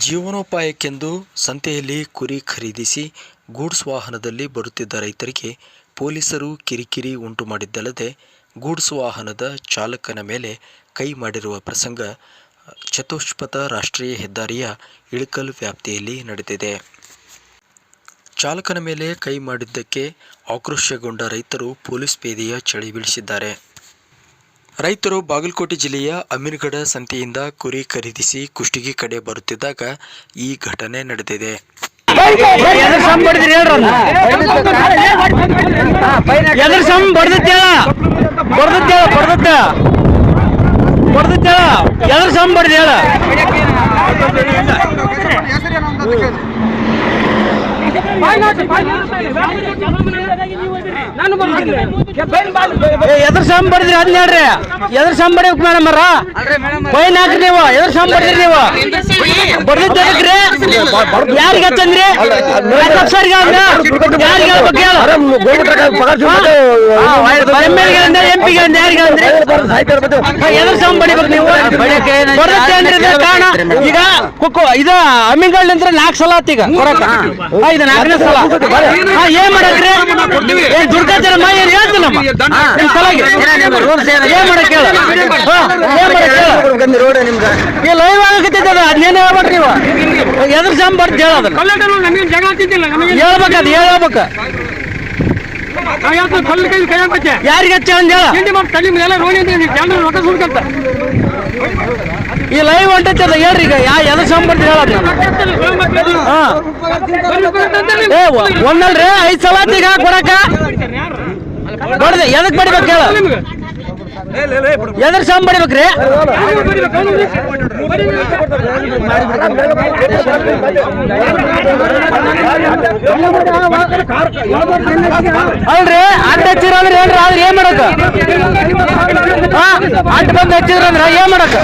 ಜೀವನೋಪಾಯಕ್ಕೆಂದು ಸಂತೆಯಲ್ಲಿ ಕುರಿ ಖರೀದಿಸಿ ಗೂಡ್ಸ್ ವಾಹನದಲ್ಲಿ ಬರುತ್ತಿದ್ದ ರೈತರಿಗೆ ಪೊಲೀಸರು ಕಿರಿಕಿರಿ ಉಂಟು ಮಾಡಿದ್ದಲ್ಲದೆ ಗೂಡ್ಸ್ ವಾಹನದ ಚಾಲಕನ ಮೇಲೆ ಕೈ ಮಾಡಿರುವ ಪ್ರಸಂಗ ಚತುಷ್ಪಥ ರಾಷ್ಟ್ರೀಯ ಹೆದ್ದಾರಿಯ ಇಳಕಲ್ ವ್ಯಾಪ್ತಿಯಲ್ಲಿ ನಡೆದಿದೆ. ಚಾಲಕನ ಮೇಲೆ ಕೈ ಮಾಡಿದ್ದಕ್ಕೆ ಆಕ್ರೋಶಗೊಂಡ ರೈತರು ಪೊಲೀಸ್ ಪೇದೆಯ ಚಳಿ ಬೀಳಿಸಿದ್ದಾರೆ. ರೈತರು ಬಾಗಲಕೋಟೆ ಜಿಲ್ಲೆಯ ಅಮೀರ್ಗಡ ಸಂತೆಯಿಂದ ಕುರಿ ಖರೀದಿಸಿ ಕುಷ್ಟಗಿ ಕಡೆ ಬರುತ್ತಿದ್ದಾಗ ಈ ಘಟನೆ ನಡೆದಿದೆ. ಹೇಳ. ಎದ್ರ ಸಾಂಬ್ ಬಡ್ದ್ರಿ ಅದ್ ಹೇಳ್ರಿ. ಎದ್ರ ಸಾಂಬ್ ಬಡಿಬೇಕು ಮೇಡಮ್ ಅವ್ರ ಫೈನ್ ಹಾಕ್ರಿ ನೀವು ಎದ್ರ ಸಾಂಬ್ ಬಡ್ದಿರಿ ನೀವು. ಬಡ್ದಿದ್ದ ಯಾರಿಗೆ ಹಚ್ಚಂದ್ರಿ? ಸರ್ಗೆ ಯಾರಿಗೆ ಹೇಳ್ಬೇಕು ಹೇಳು. ಅಂದ್ರೆ ಎದ್ರ ಬಡಿಬೇಕು ನೀವು? ಬರುತ್ತೆ ಅಂದ್ರೆ ಕಾರಣ? ಈಗ ಕುಕ್ಕು ಇದು ಅಮ್ಮಿಗಳ ನಂತರ ನಾಲ್ಕು ಸಲ ಆತ್ ಈಗ. ಇದು ನಾಲ್ಕನೇ ಸಲ ಹಾ, ಏನ್ ಮಾಡಕ್ರಿ? ಏನ್ ದುರ್ಗಾಚಾರ ಮಾ ಏನ್ ಹೇಳ್ತಿಲ್ಲಮ್ಮ ನಿಮ್ ಸಲಗೆ ಏನ್ ಮಾಡಕ್ ಹೇಳ ಮಾಡಕ್ ಹೇಳ ಈ ಲೈವ್ ಆಗಕತ್ತಿದ್ದ ಅದ್ನೇನ್ ಹೇಳ್ಬೇಡ್ರಿ ನೀವು? ಎದ್ರ ಸಾಂಬ್ ಬರ್ತ ಹೇಳೋದನ್ನ ನಮಗೆ ನಮಗೆ ಹೇಳ್ಬೇಕು ಅದು ಹೇಳ್ಬೇಕು ಯಾಕೆ ಕಲ್ಲು ಕೈ ಕೈ ಹಾಕತ್ತೆ ಯಾರಿಗೆ ಹಚ್ಚ ಈ ಲೈವ್ ಅಂತ ಹೇಳ್ರಿ ಈಗ. ಯಾ ಎಲ್ಲ ಸಂಬಂಧ ಹೇಳದ್ ಒಂದಲ್ರಿ ಐದ್ ಸಲ ಈಗ ಕೊಡಕ ಬಡ್ದೆ ಎದಕ್ ಬಡಿಬೇಕು ಹೇಳ. ಎದ್ರ ಸಮ್ ಬಡಿಬೇಕ್ರಿ ಅಲ್ರಿ ಅಡ್ಡ ಹಚ್ಚಿರ ಅಂದ್ರೆ ಏನ್ರಿ ಆದ್ರೆ ಏನ್ ಮಾಡಕ ಹಾ ಅಡ್ಡ ಬಂದು ಹಚ್ಚಿದ್ರ ಅಂದ್ರೆ ಏನ್ ಮಾಡಕ